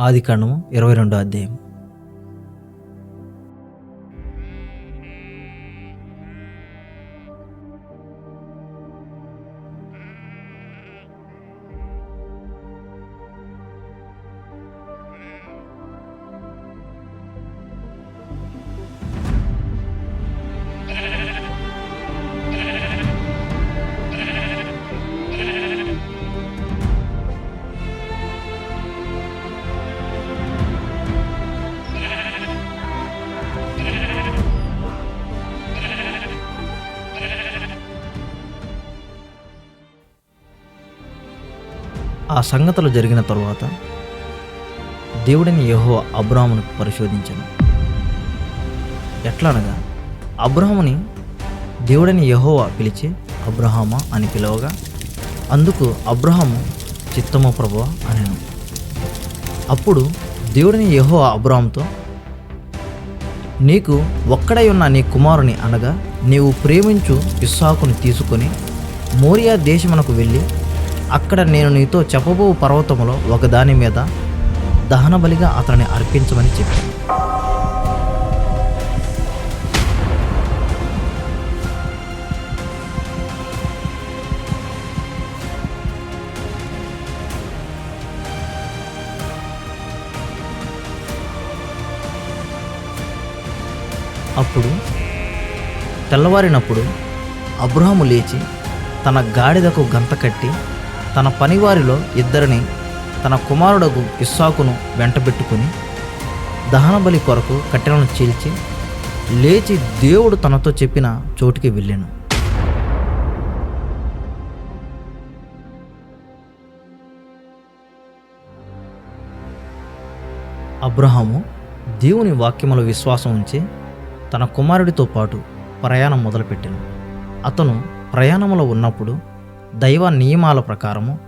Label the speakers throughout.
Speaker 1: ఆది కాండము ఇరవై రెండో అధ్యాయం ఆ సంగతులు జరిగిన తరువాత దేవుడిని యహో అబ్రాహ్మును పరిశోధించను. ఎట్లా అనగా అబ్రహముని దేవుడిని యహోవా పిలిచి అబ్రహామా అని పిలవగా అందుకు అబ్రహాము చిత్తమ ప్రభువ అనెను. అప్పుడు దేవుడిని యహో అబ్రాహంతో నీకు ఒక్కడై ఉన్న నీ కుమారుని అనగా నీవు ప్రేమించు ఇస్సాకుని తీసుకొని మోరియా దేశమునకు వెళ్ళి అక్కడ నేను నీతో చెప్పబో పర్వతములో ఒకదాని మీద దహనబలిగా అతన్ని అర్పించమని చెప్పి. అప్పుడు తెల్లవారినప్పుడు అబ్రహాము లేచి తన గాడిదకు గంత కట్టి తన పనివారిలో ఇద్దరిని తన కుమారుడకు ఇస్సాకును వెంటబెట్టుకుని దహనబలి కొరకు కట్టెలను చీల్చి లేచి దేవుడు తనతో చెప్పిన చోటుకి వెళ్ళాను. అబ్రహాము దేవుని వాక్యముల విశ్వాసం ఉంచి తన కుమారుడితో పాటు ప్రయాణం మొదలుపెట్టాను. అతను ప్రయాణంలో ఉన్నప్పుడు దైవ నియమాల ప్రకారము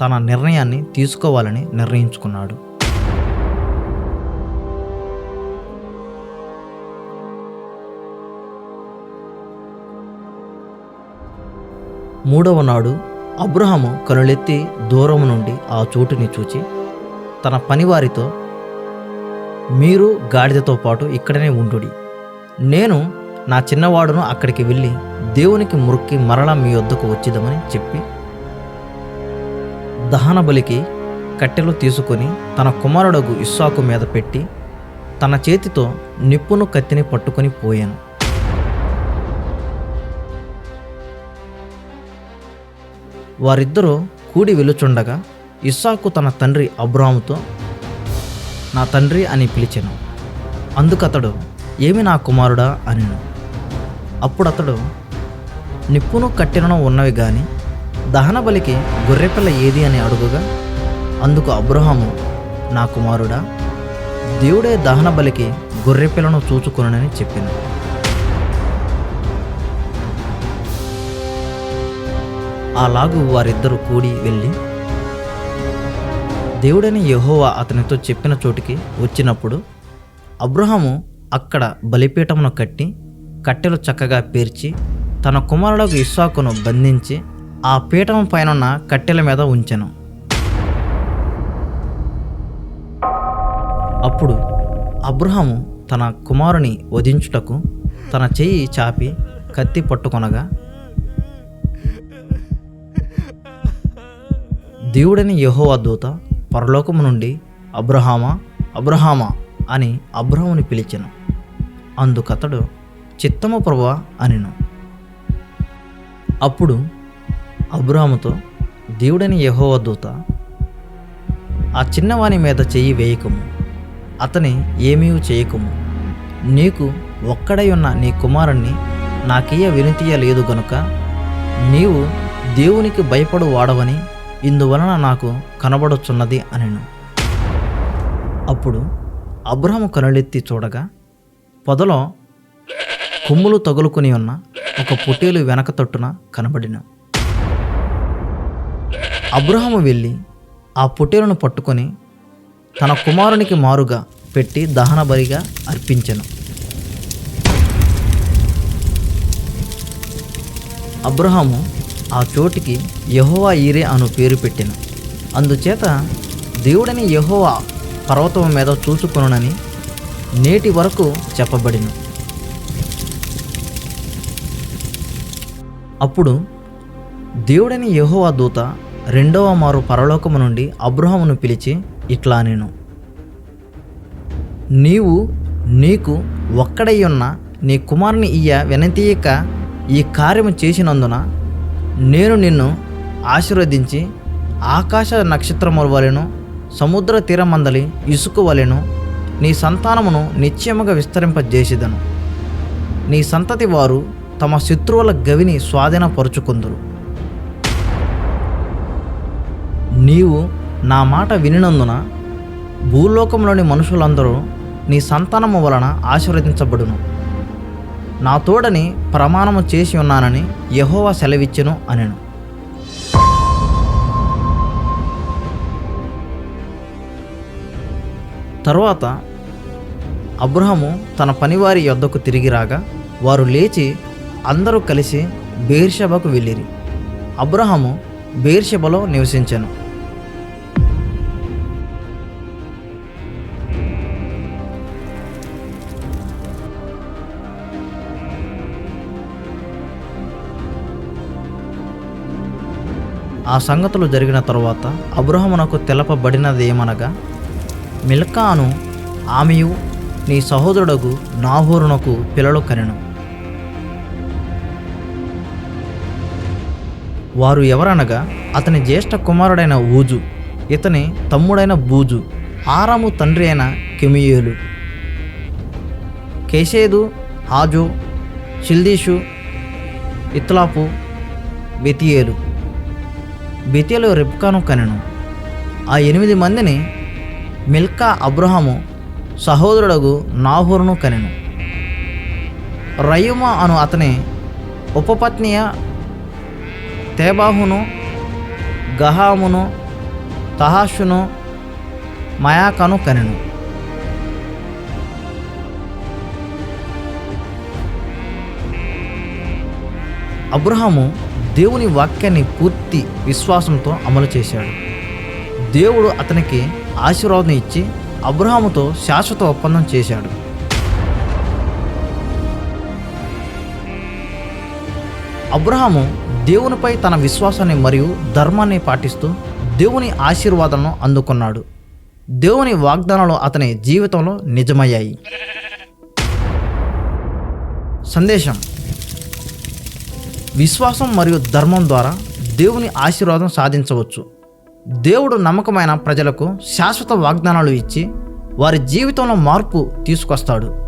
Speaker 1: తన నిర్ణయాన్ని తీసుకోవాలని నిర్ణయించుకున్నాడు. మూడవ నాడు అబ్రహము కనులెత్తి దూరం నుండి ఆ చోటుని చూచి తన పనివారితో మీరు గాడిదతో పాటు ఇక్కడనే ఉండుడి. నేను నా చిన్నవాడును అక్కడికి వెళ్ళి దేవునికి మురుక్కి మరలా మీ వద్దకు వచ్చిదమని చెప్పి దహన బలికి కట్టెలు తీసుకొని తన కుమారుడగు ఇస్సాకు మీద పెట్టి తన చేతితో నిప్పును కత్తిని పట్టుకొని పోయాను. వారిద్దరూ కూడి వెలుచుండగా ఇస్సాకు తన తండ్రి అబ్రాముతో నా తండ్రి అని పిలిచాను. అందుకతడు ఏమి నా కుమారుడా అని అప్పుడు అతడు నిప్పును కట్టెలను ఉన్నవి గాని దహన బలికి గొర్రెపిల్ల ఏది అని అడుగుగా అందుకు అబ్రహాము నా కుమారుడా దేవుడే దహన బలికి గొర్రెపిల్లను చూచుకొనని చెప్పింది అలాగూ వారిద్దరూ కూడి వెళ్ళి దేవుడని యహోవా అతనితో చెప్పిన చోటికి వచ్చినప్పుడు అబ్రహాము అక్కడ బలిపీఠమును కట్టి కట్టెలు చక్కగా పేర్చి తన కుమారుడకు ఇస్సాకును బంధించి ఆ పీఠం పైనున్న కట్టెల మీద ఉంచెను. అప్పుడు అబ్రహాము తన కుమారుని వధించుటకు తన చెయ్యి చాపి కత్తి పట్టుకొనగా దేవుడని యహోవా దూత పరలోకము నుండి అబ్రహామా అబ్రహామా అని అబ్రహముని పిలిచెను. అందుకతడు చిత్తము ప్రభా అనిను. అప్పుడు అబ్రహాముతో దేవుడని యహోవ దూత ఆ చిన్నవాని మీద చెయ్యి వేయకము అతని ఏమీ చేయకము. నీకు ఒక్కడై ఉన్న నీ కుమారుణ్ణి నాకీయ వినితీయ లేదు గనుక నీవు దేవునికి భయపడు వాడవని ఇందువలన నాకు కనబడుచున్నది అనెను. అప్పుడు అబ్రహము కనులెత్తి చూడగా పొదలో కొమ్ములు తగులుకుని ఉన్న ఒక పొటేలు వెనక తట్టున కనబడిన. అబ్రహము వెళ్ళి ఆ పొటేలును పట్టుకొని తన కుమారునికి మారుగా పెట్టి దహన బలిగా అర్పించెను. అబ్రహాము ఆ చోటికి యహోవా ఈరే అను పేరు పెట్టిన. అందుచేత దేవుడని యహోవా పర్వతం మీద చూసుకొనునని నేటి వరకు చెప్పబడిను. అప్పుడు దేవుడని యహోవా దూత రెండవ మారు పరలోకము నుండి అబ్రహామును పిలిచి ఇట్లా నేను నీవు నీకు ఒక్కడై ఉన్న నీ కుమారుని ఇయ్య వినతీయక ఈ కార్యము చేసినందున నేను నిన్ను ఆశీర్వదించి ఆకాశ నక్షత్రముల వలెను సముద్ర తీరమందలి ఇసుక వలెను నీ సంతానమును నిశ్చయముగా విస్తరింపజేసిదను. నీ సంతతి వారు తమ శత్రువుల గవిని స్వాధీనపరుచుకుందురు. నీవు నా మాట వినినందున భూలోకంలోని మనుషులందరూ నీ సంతానము వలన ఆశీర్వదించబడును. నా తోడని ప్రమాణము చేసి ఉన్నానని యహోవా సెలవిచ్చెను అనెను. తరువాత అబ్రహము తన పనివారి యొద్దకు తిరిగి రాగా వారు లేచి అందరూ కలిసి బేర్షెబకు వెళ్ళిరి. అబ్రహము బేర్షెబలో నివసించాను. ఆ సంగతులు జరిగిన తరువాత అబ్రహమునకు తెలపబడినదేమనగా మిల్కాను ఆమెయు నీ సహోదరుడకు నాహోరునకు పిల్లలు కనెను. వారు ఎవరనగా అతని జ్యేష్ఠ కుమారుడైన ఊజు ఇతని తమ్ముడైన బూజు ఆరాము తండ్రి అయిన కెమియేలు. కేషేదు హాజు షిల్దీషు ఇత్లాపు బెతియేలు. బెతియేలు రెబ్కాను కనెను. ఆ ఎనిమిది మందిని మిల్కా అబ్రహాము సహోదరుడగు నాహోరును కనెను. రయుమ అను అతని ఉపపత్నియ తేబాహును గహామును తహాషును మయాకను కనెను. అబ్రహాము దేవుని వాక్యాన్ని పూర్తి విశ్వాసంతో అమలు చేశాడు. దేవుడు అతనికి ఆశీర్వాదం ఇచ్చి అబ్రహాముతో శాశ్వత ఒప్పందం చేశాడు. అబ్రహాము దేవునిపై తన విశ్వాసాన్ని మరియు ధర్మాన్ని పాటిస్తూ దేవుని ఆశీర్వాదాలను అందుకున్నాడు. దేవుని వాగ్దానాలు అతని జీవితంలో నిజమయ్యాయి. సందేశం. విశ్వాసం మరియు ధర్మం ద్వారా దేవుని ఆశీర్వాదం సాధించవచ్చు. దేవుడు నమ్మకమైన ప్రజలకు శాశ్వత వాగ్దానాలు ఇచ్చి వారి జీవితంలో మార్పు తీసుకొస్తాడు.